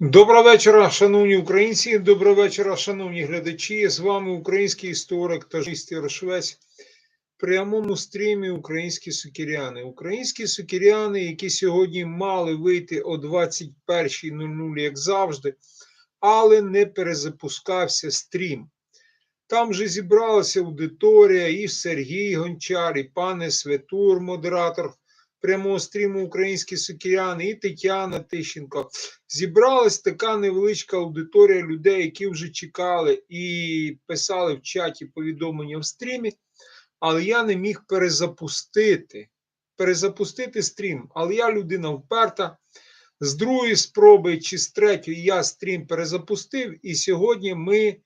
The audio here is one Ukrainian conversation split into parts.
Доброго вечора, шановні українці. Доброго вечора, шановні глядачі. З вами український історик та Ярошвець. В прямому стрімі українські сукіряни. Українські сукіряни, які сьогодні мали вийти о 21.00, як завжди, але не перезапускався стрім. Там же зібралася аудиторія, і Сергій Гончар, і пане Светур, модератор прямого стріму Українські сукіряни, і Тетяна Тищенко. Зібралась така невеличка аудиторія людей, які вже чекали і писали в чаті повідомлення в стрімі, але я не міг перезапустити. Перезапустити стрім. Але я людина вперта. З другої спроби чи з третьої я стрім перезапустив, і сьогодні ми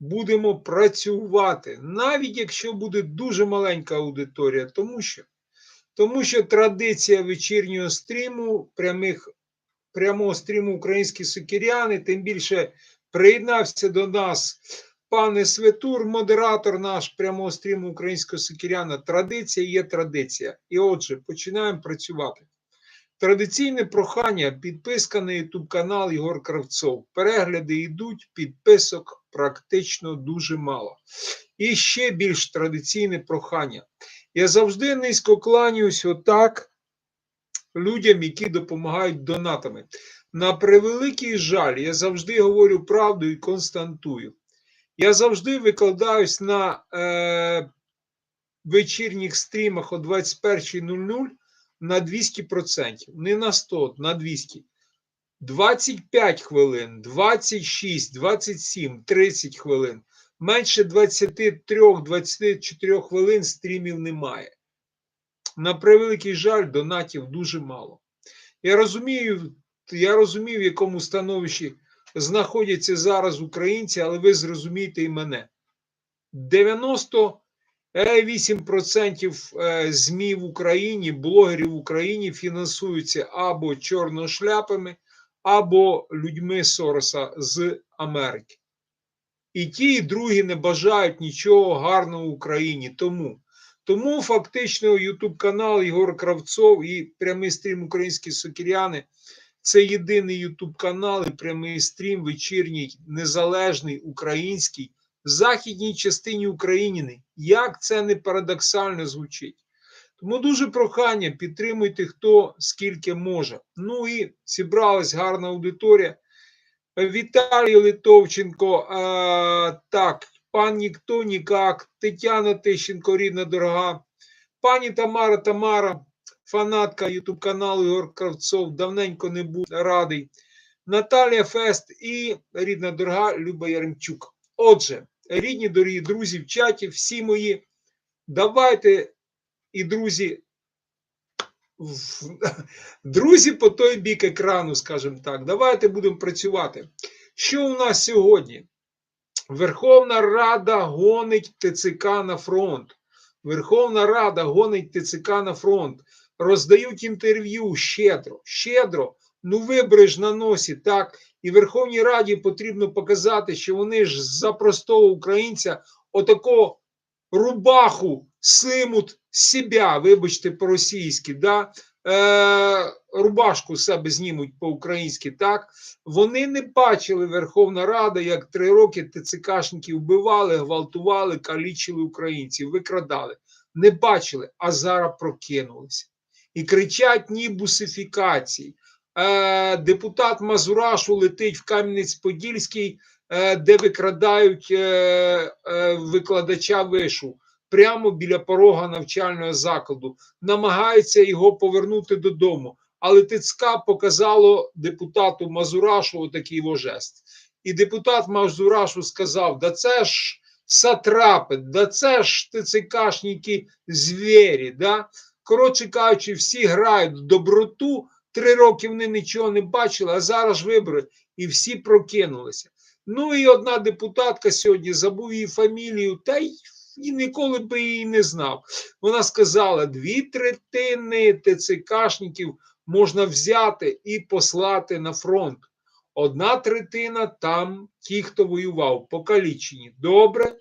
будемо працювати, навіть якщо буде дуже маленька аудиторія, тому що тому що традиція вечірнього стріму, прямих, прямого стріму українські сукіряни, тим більше приєднався до нас пане Светур, модератор наш прямого стріму українського сукіряна. Традиція є традиція. І отже, починаємо працювати. Традиційне прохання, підписка на YouTube канал Ігор Кравцов. Перегляди йдуть, підписок практично дуже мало. І ще більш традиційне прохання. Я завжди низько кланяюсь отак людям, які допомагають донатами. На превеликий жаль, я завжди говорю правду і константую. Я завжди викладаюсь на е, вечірніх стрімах о 21.00 на 200%, не на 100, на 200. 25 хвилин, 26, 27, 30 хвилин. Менше 23-24 хвилин стрімів немає. На превеликий жаль, донатів дуже мало. Я розумію, я розумію, в якому становищі знаходяться зараз українці, але ви зрозумієте і мене. 98% ЗМІ в Україні, блогерів в Україні фінансуються або чорношляпами, або людьми Сороса з Америки. І ті, і другі не бажають нічого гарного Україні. Тому тому фактично Ютуб канал Єгор Кравцов і прямий стрім Українські Сокіряни це єдиний Ютуб канал і прямий стрім вечірній, незалежний український в західній частині України. Як це не парадоксально звучить? Тому дуже прохання, підтримуйте хто скільки може. Ну і зібралась гарна аудиторія. Віталій Литовченко, а, так, пан ніхто нікак, Тетяна Тищенко, рідна дорога, пані Тамара Тамара, фанатка Ютуб каналу Ігор Кравцов, давненько не був радий. Наталія Фест і рідна дорога Люба Яремчук. Отже, рідні дорогі друзі в чаті, всі мої, давайте і друзі. Друзі, по той бік екрану, скажімо так, давайте будемо працювати. Що у нас сьогодні? Верховна Рада гонить ТЦК на фронт. Верховна Рада гонить ТЦК на фронт. Роздають інтерв'ю щедро, щедро. Ну, вибори ж на носі, так. І Верховній Раді потрібно показати, що вони ж за простого українця отако рубаху симут себе, вибачте, по-російськи, да? е, рубашку себе знімуть по-українськи, так? Вони не бачили Верховна Рада, як три роки ТЦКшників вбивали, гвалтували, калічили українців, викрадали. Не бачили, а зараз прокинулися. І кричать ні бусифікації. Е, депутат Мазурашу летить в Кам'янець-Подільський, е, де викрадають е, е, викладача вишу прямо біля порога навчального закладу, намагаються його повернути додому. Але ТЦК показало депутату Мазурашу такий жест. І депутат Мазурашу сказав: да це ж сатрапи, да це ж ТЦКшники звірі. Да? Коротше кажучи, всі грають в доброту. Три роки вони нічого не бачили, а зараз вибори, і всі прокинулися. Ну і одна депутатка сьогодні забув її фамілію, та й і ніколи би її не знав. Вона сказала: дві третини ТЦКшників можна взяти і послати на фронт. Одна третина там ті, хто воював, покалічені. Добре.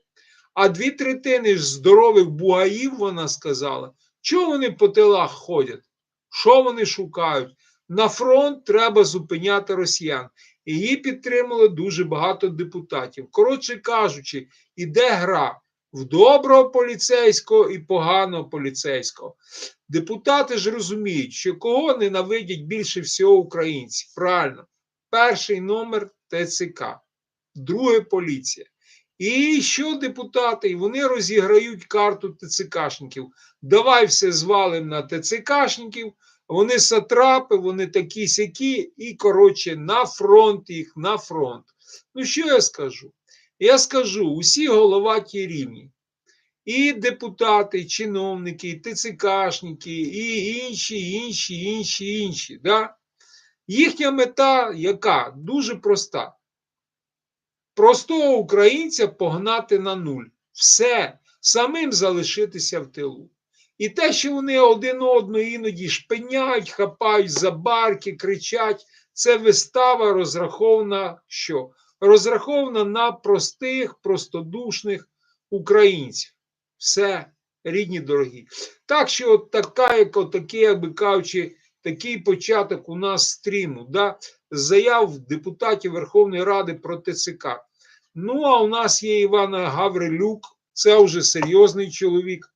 А дві третини ж здорових бугаїв, вона сказала, чого вони по тилах ходять? Що вони шукають? На фронт треба зупиняти росіян. Її підтримало дуже багато депутатів. Коротше кажучи, іде гра в доброго поліцейського і поганого поліцейського. Депутати ж розуміють, що кого ненавидять більше всього українці. Правильно, перший номер ТЦК, друге поліція. І що депутати? І вони розіграють карту ТЦКшників. Давай все звалимо на ТЦКшників. Вони сатрапи, вони такі сякі, і, коротше, на фронт їх, на фронт. Ну, що я скажу? Я скажу: усі головаті рівні. І депутати, і чиновники, і ТЦКшники, і інші, інші, інші, інші. Да? Їхня мета яка? Дуже проста. Простого українця погнати на нуль. Все, самим залишитися в тилу. І те, що вони один одного іноді шпиняють, хапають за барки, кричать, це вистава розрахована що? Розрахована на простих, простодушних українців. Все, рідні дорогі. Так що, от така, як отаке, як би кажучи, такий початок у нас стріму, да, заяв депутатів Верховної Ради про ТЦК. Ну, а у нас є Іван Гаврилюк, це вже серйозний чоловік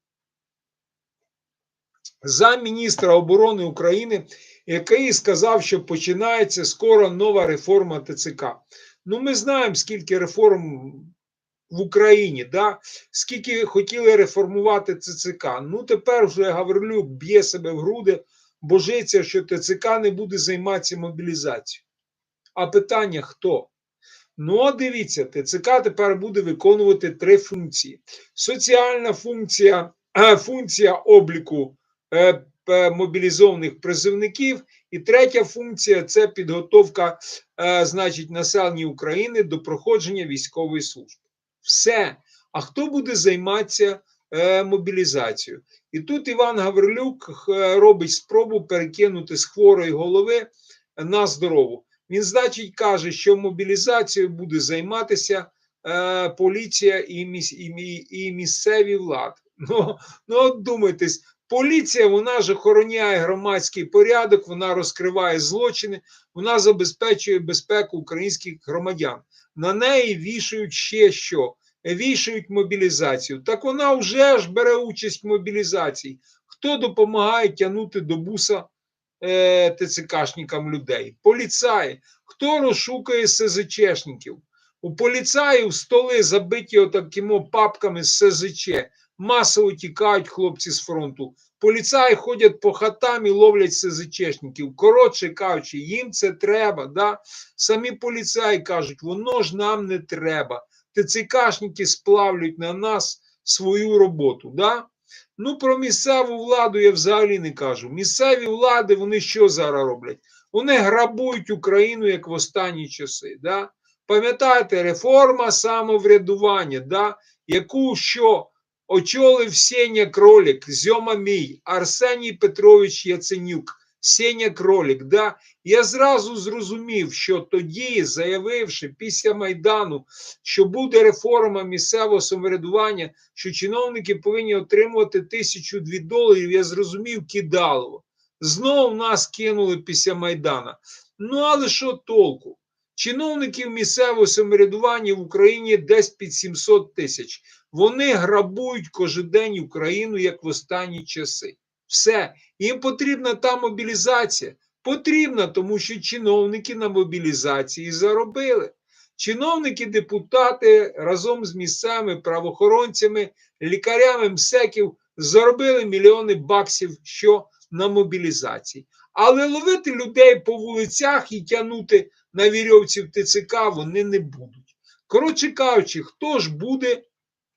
замміністра оборони України, який сказав, що починається скоро нова реформа ТЦК. Ну, ми знаємо, скільки реформ в Україні, да? скільки хотіли реформувати ТЦК. Ну, тепер вже Гаврилюк б'є себе в груди, божиться, що ТЦК не буде займатися мобілізацією. А питання хто? Ну, а дивіться, ТЦК тепер буде виконувати три функції: соціальна функція, функція обліку е, мобілізованих призовників, і третя функція це підготовка, е, значить, населення України до проходження військової служби. Все. А хто буде займатися е, мобілізацією? І тут Іван Гаврилюк е, робить спробу перекинути з хворої голови на здорову. Він, значить, каже, що мобілізацією буде займатися е, поліція і місцеві влади. Ну, ну от думайтесь, поліція вона ж охороняє громадський порядок, вона розкриває злочини, вона забезпечує безпеку українських громадян. На неї вішають ще що? Вішають мобілізацію. Так вона вже ж бере участь в мобілізації. Хто допомагає тягнути до буса е, ТЦКшникам людей? Поліцаї. Хто розшукує СЗЧшників? У поліцаїв столи забиті отакими папками з СЗЧ. Масово тікають хлопці з фронту. Поліцаї ходять по хатам і ловлять СЗЧшників. Коротше кажучи, їм це треба. Да? Самі поліцаї кажуть, воно ж нам не треба. ТЦКшники сплавлюють на нас свою роботу. Да? Ну, про місцеву владу я взагалі не кажу. Місцеві влади, вони що зараз роблять? Вони грабують Україну як в останні часи. Да? Пам'ятаєте, реформа самоврядування, да? яку що очолив Сеня Кролік, Зьома мій, Арсеній Петрович Яценюк, Сеня Кролік. Да? Я зразу зрозумів, що тоді, заявивши після Майдану, що буде реформа місцевого самоврядування, що чиновники повинні отримувати тисячу дві доларів, я зрозумів кидалово. Знову нас кинули після Майдана. Ну, але що толку? Чиновників місцевого самоврядування в Україні десь під 700 тисяч. Вони грабують кожен день Україну як в останні часи. Все. Їм потрібна та мобілізація. Потрібна, тому що чиновники на мобілізації заробили. Чиновники, депутати разом з місцевими правоохоронцями, лікарями МСЕКів заробили мільйони баксів що на мобілізації. Але ловити людей по вулицях і тягнути на вірьовці в ТЦК вони не будуть. Коротше кажучи, хто ж буде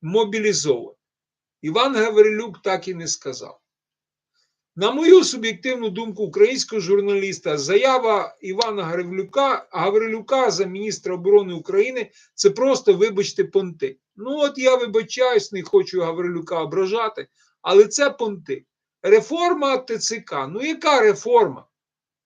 мобілізований? Іван Гаврилюк так і не сказав. На мою суб'єктивну думку українського журналіста, заява Івана Гаврилюка, Гаврилюка за міністра оборони України це просто, вибачте, понти. Ну, от я вибачаюсь, не хочу Гаврилюка ображати, але це понти. Реформа ТЦК. Ну, яка реформа?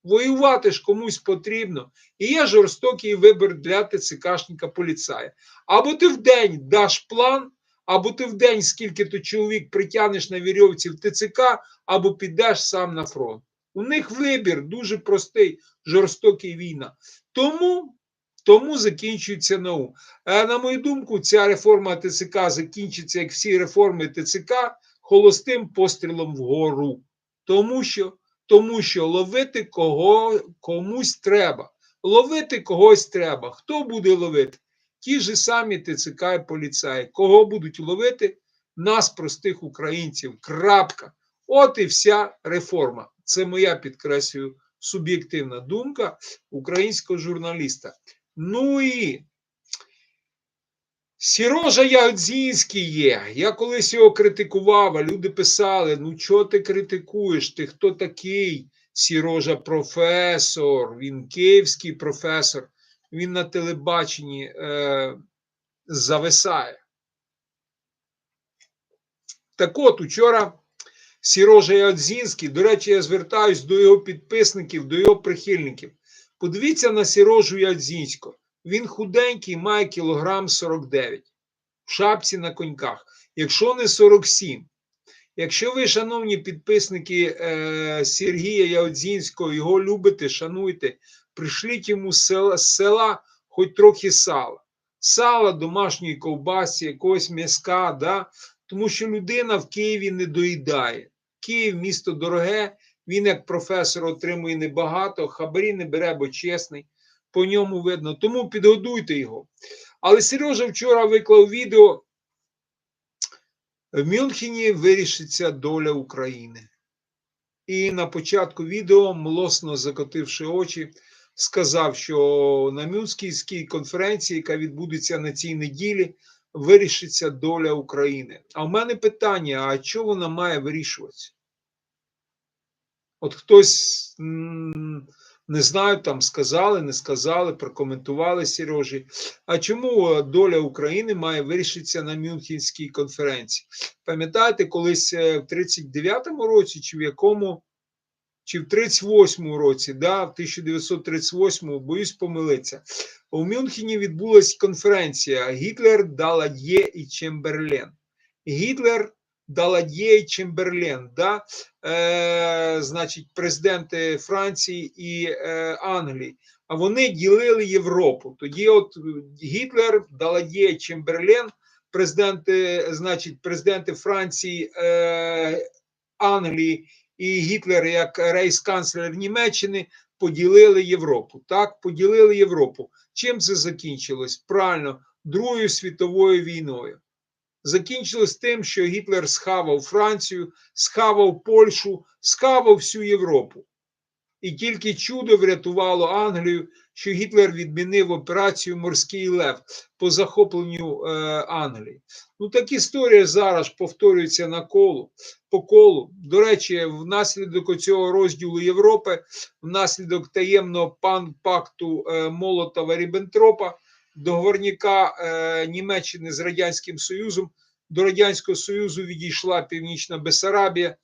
Воювати ж комусь потрібно. І є жорстокий вибір для ТЦКшника поліцая. Або ти в день даш план, або ти в день, скільки то чоловік притягнеш на вірьовці в ТЦК, або підеш сам на фронт. У них вибір дуже простий, жорстокий війна. Тому Тому закінчується НАУ. На мою думку, ця реформа ТЦК закінчиться, як всі реформи ТЦК, холостим пострілом вгору. Тому що, тому що ловити кого комусь треба. Ловити когось треба. Хто буде ловити? Ті ж самі ТЦК і поліцаї. Кого будуть ловити? Нас, простих українців. Крапка. От і вся реформа. Це моя підкреслюю суб'єктивна думка українського журналіста. Ну і Сірожа Ягодзінський є. Я колись його критикував, а люди писали: ну чого ти критикуєш? Ти хто такий? Сірожа професор, він київський професор, він на телебаченні е, зависає. Так от, учора Сірожа Ягодзінський, до речі, я звертаюсь до його підписників, до його прихильників. Подивіться на Сірожу Ядзінського. Він худенький, має кілограм 49 в шапці на коньках, якщо не 47. Якщо ви, шановні підписники е, Сергія Яодзінського, його любите, шануйте, пришліть йому з села, з села хоч трохи сала. Сала, домашньої ковбасі, якогось м'язка, да? тому що людина в Києві не доїдає. Київ місто дороге, він як професор отримує небагато, хабарі не бере, бо чесний, по ньому видно. Тому підгодуйте його. Але Сережа вчора виклав відео. В Мюнхені вирішиться доля України. І на початку відео, млосно закотивши очі, сказав, що на Мюнхенській конференції, яка відбудеться на цій неділі, вирішиться доля України. А в мене питання: а чого вона має вирішуватися? От хтось не знаю, там сказали, не сказали, прокоментували Сережі. А чому доля України має вирішитися на Мюнхенській конференції? Пам'ятаєте, колись е, в 39-му році, чи в якому, чи в 38-му році, да, в 1938-му, боюсь помилитися, у Мюнхені відбулася конференція Гітлер, Далад'є і Чемберлен. Гітлер Далад'є Чемберлен, да? е, значить, президенти Франції і е, Англії. А вони ділили Європу. Тоді, от Гітлер, Далад'є і Чемберлен, президенти, значить, президенти Франції, е, Англії і Гітлер, як рейс-канцлер Німеччини, поділили Європу. Так, поділили Європу. Чим це закінчилось? Правильно, Другою світовою війною закінчилось тим, що Гітлер схавав Францію, схавав Польщу, схавав всю Європу. І тільки чудо врятувало Англію, що Гітлер відмінив операцію Морський Лев по захопленню е, Англії. Ну так історія зараз повторюється на колу по колу. До речі, внаслідок цього розділу Європи, внаслідок таємного пан пакту е, Молотова Ріббентропа, договорника е, Німеччини з Радянським Союзом. До Радянського Союзу відійшла Північна Бесарабія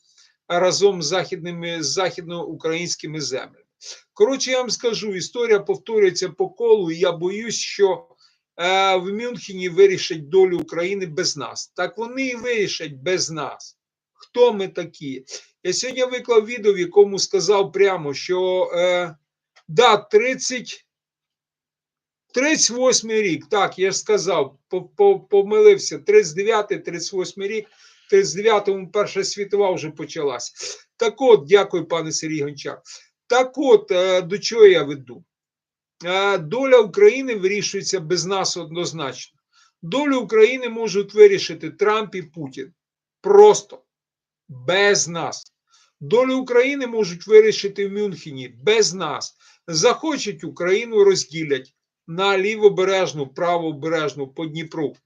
разом з західними з західноукраїнськими землями. Коротше, я вам скажу, історія повторюється по колу, і я боюсь, що е, в Мюнхені вирішать долю України без нас. Так вони і вирішать без нас. Хто ми такі? Я сьогодні виклав відео, в якому сказав прямо, що е, да, 30 38 рік, так, я ж сказав, помилився, 39-38 рік, 39-му Перша світова вже почалась. Так от, дякую, пане Сергій Гончар. Так от, е, до чого я веду? Е, доля України вирішується без нас однозначно. Долю України можуть вирішити Трамп і Путін. Просто без нас. Долю України можуть вирішити в Мюнхені без нас. Захочуть Україну розділять на лівобережну, правобережну по Дніпру.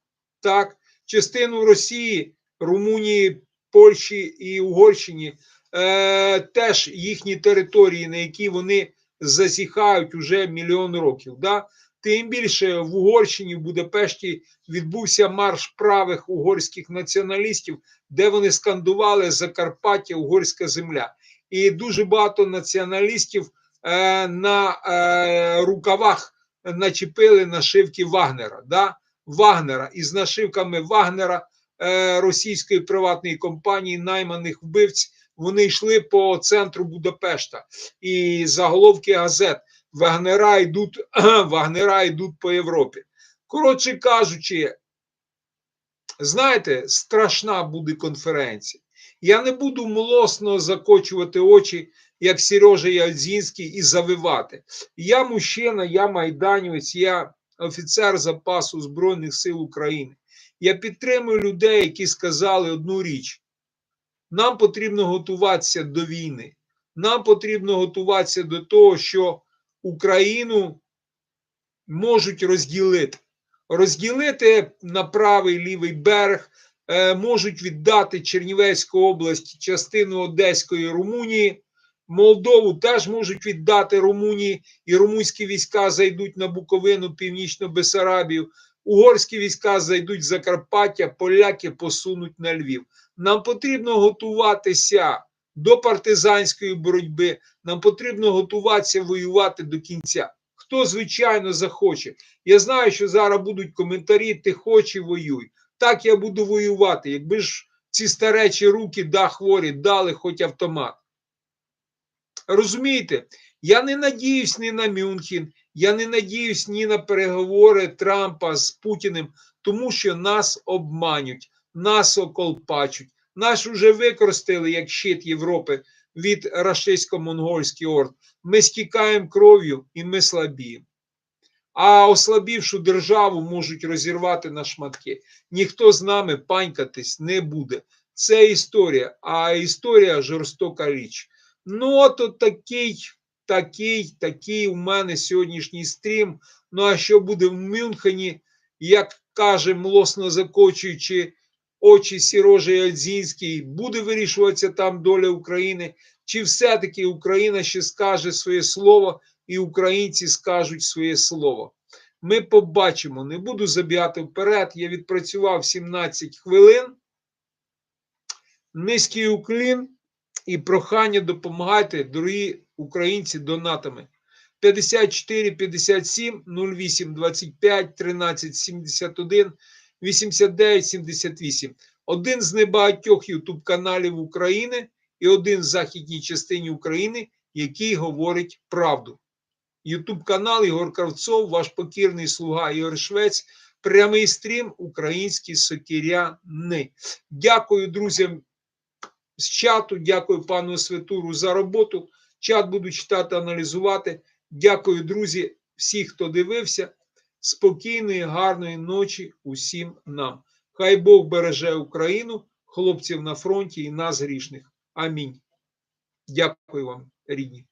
Так, частину Росії, Румунії, Польщі і Угорщині е, теж їхні території, на які вони засіхають уже мільйон років. Да? Тим більше в Угорщині, в Будапешті відбувся марш правих угорських націоналістів, де вони скандували Закарпаття, угорська земля. І дуже багато націоналістів е, на е, рукавах начепили нашивки Вагнера. Да? Вагнера із нашивками Вагнера е, російської приватної компанії найманих вбивць. Вони йшли по центру Будапешта і заголовки газет. Вагнера йдуть, Вагнера йдуть по Європі. Коротше кажучи, знаєте, страшна буде конференція. Я не буду млосно закочувати очі, як Сережа Ядзінський, і завивати. Я мужчина, я майданівець, я офіцер запасу Збройних сил України. Я підтримую людей, які сказали одну річ: нам потрібно готуватися до війни. Нам потрібно готуватися до того, що Україну можуть розділити. Розділити на правий лівий берег, можуть віддати Чернівецьку область, частину Одеської Румунії, Молдову теж можуть віддати Румунії, і румунські війська зайдуть на Буковину, Північну Бесарабію, угорські війська зайдуть в Закарпаття, поляки посунуть на Львів. Нам потрібно готуватися до партизанської боротьби. Нам потрібно готуватися воювати до кінця. Хто, звичайно, захоче. Я знаю, що зараз будуть коментарі: ти хоч і воюй. Так я буду воювати. Якби ж ці старечі руки, да, хворі, дали хоч автомат. Розумієте, я не надіюсь ні на Мюнхен, я не надіюсь ні на переговори Трампа з Путіним, тому що нас обманють, нас околпачуть. Нас уже використали як щит Європи від рашистсько-монгольських орд. Ми стікаємо кров'ю і ми слабіємо. А ослабівшу державу можуть розірвати на шматки. Ніхто з нами панькатись не буде. Це історія, а історія жорстока річ. Ну, от такий, такий, такий у мене сьогоднішній стрім. Ну, а що буде в Мюнхені, як каже, млосно закочуючи очі Сірожі Альзінський, буде вирішуватися там доля України, чи все-таки Україна ще скаже своє слово, і українці скажуть своє слово. Ми побачимо, не буду забігати вперед. Я відпрацював 17 хвилин. Низький уклін і прохання допомагайте, дорогі українці, донатами. 54 57 08 25 13 71 89 78. Один з небагатьох ютуб каналів України і один в західній частині України, який говорить правду. Ютуб канал Ігор Кравцов, ваш покірний слуга Ігор Швець. Прямий стрім Українські сокиряни. Дякую друзям з чату. Дякую пану Светуру за роботу. Чат буду читати, аналізувати. Дякую, друзі, всіх, хто дивився. Спокійної, гарної ночі усім нам. Хай Бог береже Україну, хлопців на фронті і нас грішних. Амінь. Дякую вам, рідні.